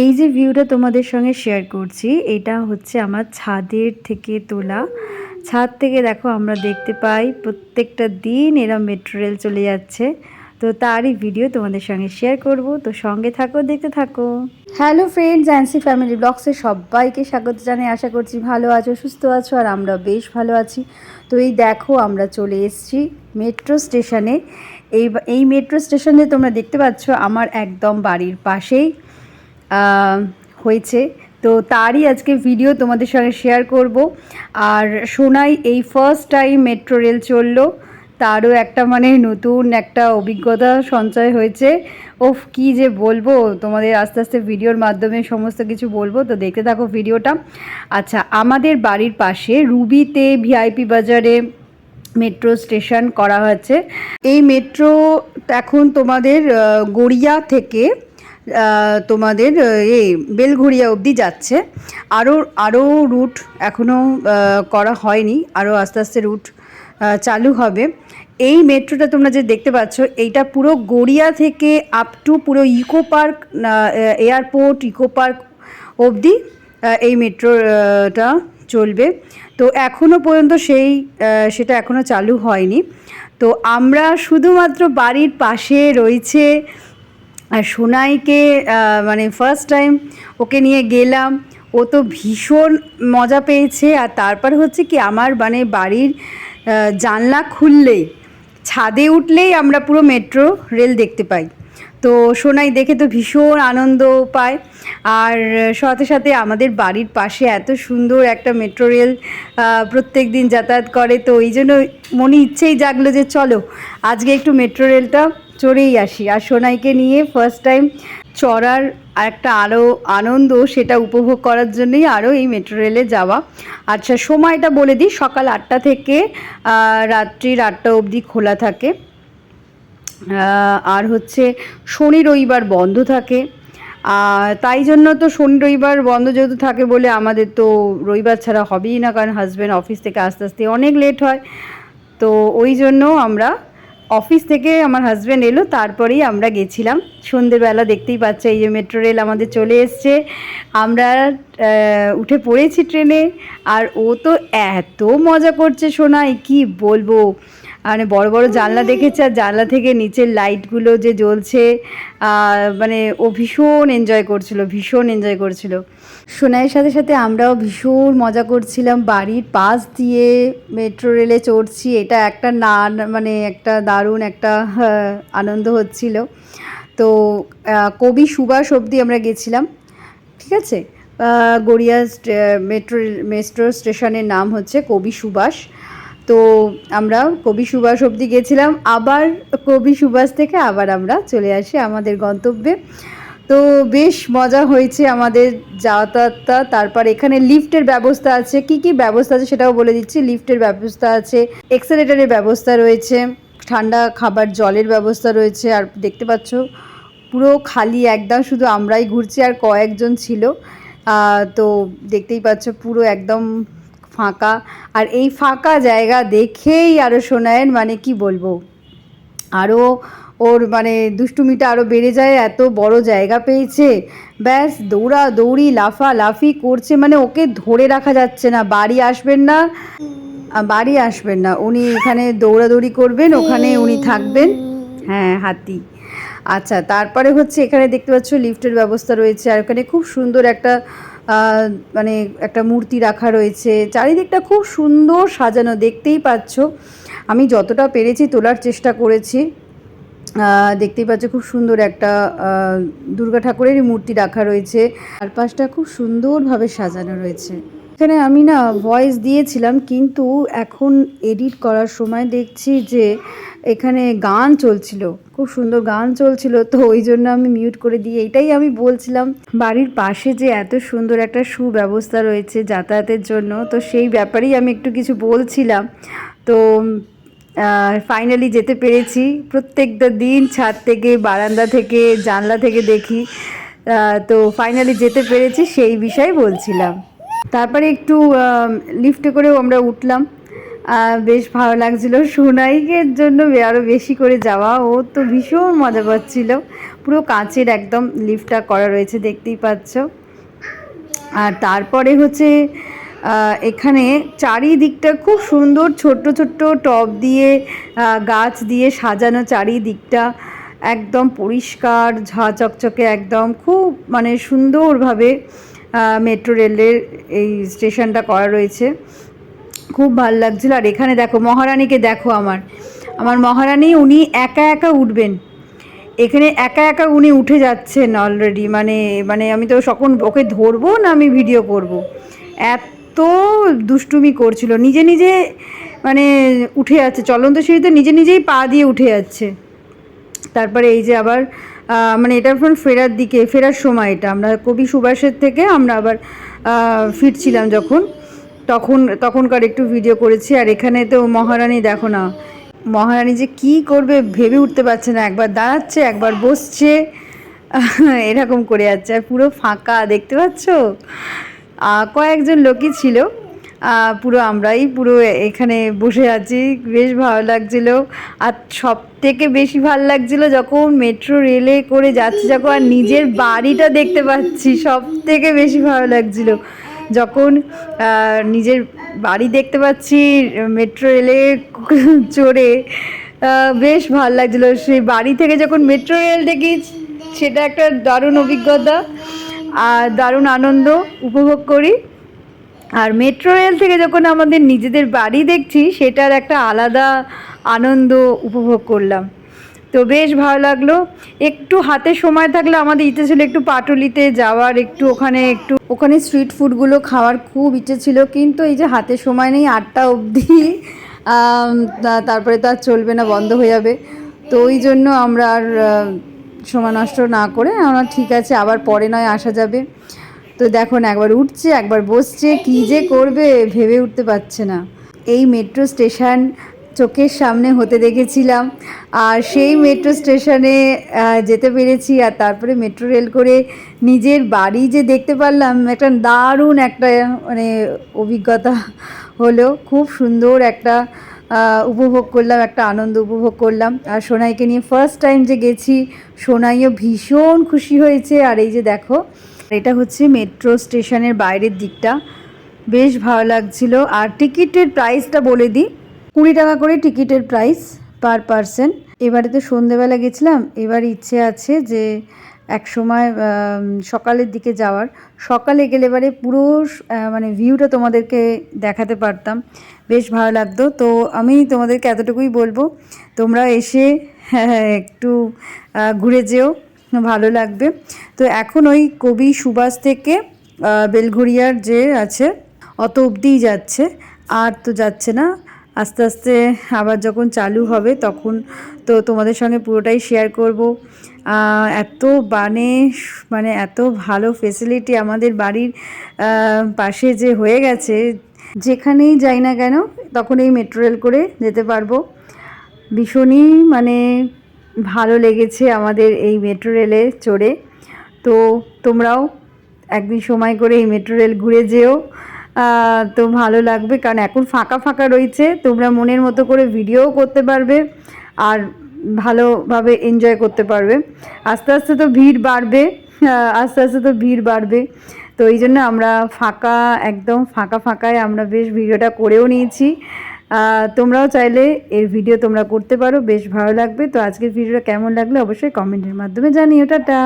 এই যে ভিউটা তোমাদের সঙ্গে শেয়ার করছি, এটা হচ্ছে আমার ছাদের থেকে তোলা। ছাদ থেকে দেখো আমরা দেখতে পাই প্রত্যেকটা দিন এরা মেট্রো রেল চলে যাচ্ছে। তো তারই ভিডিও তোমাদের সঙ্গে শেয়ার করব। তো সঙ্গে থাকো, দেখতে থাকো। হ্যালো ফ্রেন্ডস অ্যান্সি ফ্যামিলি ব্লগসে সবাইকে স্বাগত জানাই। আশা করছি ভালো আছো, সুস্থ আছো, আর আমরা বেশ ভালো আছি। তো এই দেখো আমরা চলে এসেছি মেট্রো স্টেশনে এই এই মেট্রো স্টেশনে তোমরা দেখতে পাচ্ছ আমার একদম বাড়ির পাশেই হয়েছে। তো তারই আজকে ভিডিও তোমাদের সঙ্গে শেয়ার করব। আর সোনাই, এই ফার্স্ট টাইম মেট্রো রেল চলল, তারও একটা মানে নতুন একটা অভিজ্ঞতা সঞ্চয় হয়েছে। ওফ, কি যে বলব, তোমাদের আস্তে আস্তে ভিডিওর মাধ্যমে সমস্ত কিছু বলব। তো দেখতে থাকো ভিডিওটা আচ্ছা আমাদের বাড়ির পাশে রুবিতে ভিআইপি বাজারে মেট্রো স্টেশন করা হয়েছে। এই মেট্রো এখন তোমাদের গড়িয়া থেকে তোমাদের এই বেলঘড়িয়া অবধি যাচ্ছে। আরও আরও রুট এখনও করা হয়নি। আরও আস্তে আস্তে রুট চালু হবে। এই মেট্রোটা তোমরা যে দেখতে পাচ্ছ, এইটা পুরো গড়িয়া থেকে আপ টু পুরো eco park airport eco park অবধি এই মেট্রোটা চলবে। তো এখনও পর্যন্ত সেই সেটা এখনও চালু হয়নি। তো আমরা শুধুমাত্র বাড়ির পাশে রয়েছে আর সোনাইকে মানে ফার্স্ট টাইম ওকে নিয়ে গেলাম। ও তো ভীষণ মজা পেয়েছে। আর তারপর হচ্ছে কি আমার মানে বাড়ির জানলা খুললেই, ছাদে উঠলেই আমরা পুরো মেট্রো রেল দেখতে পাই। তো সোনাই দেখে তো ভীষণ আনন্দ পায়। আর সাথে সাথে আমাদের বাড়ির পাশে এত সুন্দর একটা মেট্রো রেল প্রত্যেক দিন যাতায়াত করে। তো এই জন্য মনে ইচ্ছেই জাগলো যে চলো, আজকে একটু মেট্রো রেলটা চড়েই আসি। আর সোনাইকে নিয়ে ফার্স্ট টাইম চড়ার একটা আরও আনন্দ সেটা উপভোগ করার জন্যই আরও এই মেট্রো রেলে যাওয়া। আচ্ছা সময়টা বলে দিই, সকাল আটটা থেকে রাত্রির আটটা অবধি খোলা থাকে। আর হচ্ছে শনি রবিবার বন্ধ থাকে। তাই জন্য তো শনি রবিবার বন্ধ যেহেতু থাকে বলে আমাদের তো রবিবার ছাড়া হবেই না, কারণ হাজব্যান্ড অফিস থেকে আস্তে আস্তে অনেক লেট হয়। তো ওই জন্য আমরা অফিস থেকে আমার হাজব্যান্ড এলো, তারপরেই আমরা গেছিলাম। সন্ধেবেলা দেখতেই পাচ্ছ এই যে মেট্রো রেল আমাদের চলে এসছে। আমরা উঠে পড়েছি ট্রেনে আর ও তো এত মজা করছে শোনাই কি বলব? মানে বড় বড় জানলা দেখেছে, আর জানলা থেকে নিচের লাইটগুলো যে জ্বলছে মানে ও ভীষণ এনজয় করছিল, ভীষণ এনজয় করছিল। সোনাইয়ের সাথে সাথে আমরাও ভীষণ মজা করছিলাম, বাড়ির পাশ দিয়ে মেট্রো রেলে চড়ছি, এটা একটা না মানে একটা দারুণ একটা আনন্দ হচ্ছিল। তো কবি সুভাষ অবধি আমরা গেছিলাম, ঠিক আছে? গড়িয়া মেট্রো মেট্রো স্টেশনের নাম হচ্ছে কবি সুভাষ। তো আমরা কবি সুভাষ অবধি গেছিলাম। আবার কবি সুভাষ থেকে আবার আমরা চলে আসি আমাদের গন্তব্যে। তো বেশ মজা হয়েছে আমাদের যাতায়াতটা। তারপর এখানে লিফটের ব্যবস্থা আছে। কি কি ব্যবস্থা আছে সেটাও বলে দিচ্ছি। লিফটের ব্যবস্থা আছে এক্সেলেটারের ব্যবস্থা রয়েছে, ঠান্ডা খাবার জলের ব্যবস্থা রয়েছে। আর দেখতে পাচ্ছ, পুরো খালি একদম শুধু আমরাই ঘুরছি আর কয়েকজন ছিল। তো দেখতেই পাচ্ছ, পুরো একদম ফাঁকা। আর এই ফাঁকা জায়গা দেখেই আরও শোনায়েন মানে কি বলব? আরও ওর মানে দুষ্টুমিটা আরও বেড়ে যায়, এত বড় জায়গা পেয়েছে। ব্যাস দৌড়া দৌড়ি লাফা লাফি করছে মানে ওকে ধরে রাখা যাচ্ছে না, বাড়ি আসবেন না। বাড়ি আসবেন না। উনি এখানে দৌড়াদৌড়ি করবেন, ওখানে উনি থাকবেন। হ্যাঁ হাতি। আচ্ছা তারপরে হচ্ছে এখানে দেখতে পাচ্ছ, লিফটের ব্যবস্থা রয়েছে, আর ওখানে খুব সুন্দর একটা মানে একটা মূর্তি রাখা রয়েছে। চারিদিকটা খুব সুন্দর সাজানো, দেখতেই পাচ্ছ। আমি যতটা পেরেছি তোলার চেষ্টা করেছি। দেখতেই পাচ্ছ খুব সুন্দর একটা দুর্গা ঠাকুরেরই মূর্তি রাখা রয়েছে। আর পাশটা খুব সুন্দরভাবে সাজানো রয়েছে। এখানে আমি না ভয়েস দিয়েছিলাম, কিন্তু এখন এডিট করার সময় দেখছি যে এখানে গান চলছিল, খুব সুন্দর গান চলছিল, তো ওই জন্য আমি মিউট করে দিয়ে এটাই আমি বলছিলাম। বাড়ির পাশে যে এত সুন্দর একটা সুব্যবস্থা রয়েছে যাতায়াতের জন্য, তো সেই ব্যাপারেই আমি একটু কিছু বলছিলাম। তো ফাইনালি যেতে পেরেছি। প্রত্যেকটা দিন ছাদ থেকে, বারান্দা থেকে, জানলা থেকে দেখি। তো ফাইনালি যেতে পেরেছি, সেই বিষয়ে বলছিলাম। তারপরে একটু লিফটে করেও আমরা উঠলাম। বেশ ভালো লাগছিল। সোনাইকের জন্য আরও বেশি করে যাওয়া। ও তো ভীষণ মজা পাচ্ছিল পুরো কাঁচের একদম লিফটটা করা রয়েছে, দেখতেই পাচ্ছ। আর তারপরে হচ্ছে এখানে চারিদিকটা খুব সুন্দর ছোট্ট ছোট্ট টব দিয়ে গাছ দিয়ে সাজানো চারিদিকটা। একদম পরিষ্কার, ঝা চকচকে একদম। খুব মানে সুন্দরভাবে মেট্রো রেলের এই স্টেশনটা করা রয়েছে। খুব ভালো লাগছিল। আর এখানে দেখো, মহারানীকে দেখো আমার। আমার মহারানী, উনি একা একা উঠবেন। এখানে একা একা উনি উঠে যাচ্ছেন অলরেডি মানে মানে আমি তো সকন ওকে ধরবো না আমি ভিডিও করব। এত দুষ্টুমি করছিল। নিজে নিজে মানে উঠে যাচ্ছে। চলন্ত সিঁড়িতে নিজে নিজেই পা দিয়ে উঠে যাচ্ছে। তারপরে এই যে আবার মানে এটা এখন ফেরার দিকে, ফেরার সময় এটা। আমরা কবি সুভাষের থেকে আমরা আবার ফিরছিলাম যখন। তখন, তখনকার একটু ভিডিও করেছি। আর এখানে তো মহারানী দেখো না। মহারানী যে কি করবে ভেবে উঠতে পারছে না। একবার দাঁড়াচ্ছে, একবার বসছে। এরকম করে যাচ্ছে। আর পুরো ফাঁকা, দেখতে পাচ্ছ? কয়েকজন লোকই ছিল। পুরো আমরাই পুরো এখানে বসে আছি। বেশ ভালো লাগছিল। আর সব থেকে বেশি ভালো লাগছিল যখন মেট্রো রেলে করে যাচ্ছি, যখন আর নিজের বাড়িটা দেখতে পাচ্ছি সব থেকে বেশি ভালো লাগছিল। যখন নিজের বাড়ি দেখতে পাচ্ছি মেট্রো রেলে চড়ে বেশ ভালো লাগছিল। সেই বাড়ি থেকে যখন মেট্রো রেল দেখি সেটা একটা দারুণ অভিজ্ঞতা, আর দারুণ আনন্দ উপভোগ করি। আর মেট্রো রেল থেকে যখন আমাদের নিজেদের বাড়ি দেখছি, সেটার একটা আলাদা আনন্দ উপভোগ করলাম। তো বেশ ভালো লাগল। একটু হাতে সময় থাকলে আমাদের ইচ্ছে ছিল একটু পাটুলিতে যাওয়ার, একটু ওখানে একটু ওখানে স্ট্রিট ফুডগুলো খাওয়ার খুব ইচ্ছে ছিল। কিন্তু এই যে হাতে সময় নেই, আটটা অবধি তারপরে তো আর চলবে না, বন্ধ হয়ে যাবে। তো ওই জন্য আমরা আর সময় নষ্ট না করে আমরা ঠিক আছে, আবার পরে নয় আসা যাবে। তো দেখো না, একবার উঠছে, একবার বসছে, কি যে করবে ভেবে উঠতে পারছে না। এই মেট্রো স্টেশন চোখের সামনে হতে দেখেছিলাম, আর সেই মেট্রো স্টেশনে যেতে পেরেছি, আর তারপরে মেট্রো রেল করে নিজের বাড়ি যে দেখতে পারলাম, একটা দারুণ একটা মানে অভিজ্ঞতা হলো। খুব সুন্দর একটা উপভোগ করলাম, একটা আনন্দ উপভোগ করলাম। আর সোনাইকে নিয়ে ফার্স্ট টাইম যে গেছি, সোনাইও ভীষণ খুশি হয়েছে। আর এই যে দেখো এটা হচ্ছে মেট্রো স্টেশনের বাইরের দিকটা। বেশ ভালো লাগছিল। আর টিকিটের প্রাইসটা বলে দিই। কুড়ি টাকা করে টিকিটের প্রাইস পার পারসন। এবারে তো সন্ধেবেলা গেছিলাম। এবার ইচ্ছে আছে যে এক সময় সকালের দিকে যাওয়ার। সকালে গেলে এবারে পুরো মানে ভিউটা তোমাদেরকে দেখাতে পারতাম। বেশ ভালো লাগতো। তো আমি তোমাদেরকে এতটুকুই বলব, তোমরা এসে একটু ঘুরে যেও। ভালো লাগবে। তো এখন ওই কবি সুভাষ থেকে বেলঘড়িয়ার যে আছে, অত অবধিই যাচ্ছে, আর তো যাচ্ছে না। আস্তে আস্তে আবার যখন চালু হবে তখন তো তোমাদের সঙ্গে পুরোটাই শেয়ার করব। এত বানে মানে এত ভালো ফেসিলিটি আমাদের বাড়ির পাশে যে হয়ে গেছে, যেখানেই যাই না কেন তখন এই মেট্রো রেল করে যেতে পারব। ভীষণই মানে ভালো লেগেছে আমাদের এই মেট্রো রেলে চড়ে। তো তোমরাও একদিন সময় করে এই মেট্রো রেল ঘুরে যেও। তো ভালো লাগবে, কারণ এখন ফাঁকা ফাঁকা রয়েছে, তোমরা মনের মতো করে ভিডিও করতে পারবে আর ভালোভাবে এনজয় করতে পারবে। আস্তে আস্তে তো ভিড় বাড়বে আস্তে আস্তে তো ভিড় বাড়বে। তো এই জন্য আমরা ফাঁকা, একদম ফাঁকা ফাঁকায় আমরা বেশ ভিডিওটা করেও নিয়েছি। তোমরাও চাইলে এর ভিডিও তোমরা করতে পারো, বেশ ভালো লাগবে। তো আজকের ভিডিওটা কেমন লাগলে অবশ্যই কমেন্টের মাধ্যমে জানিও। টাটা!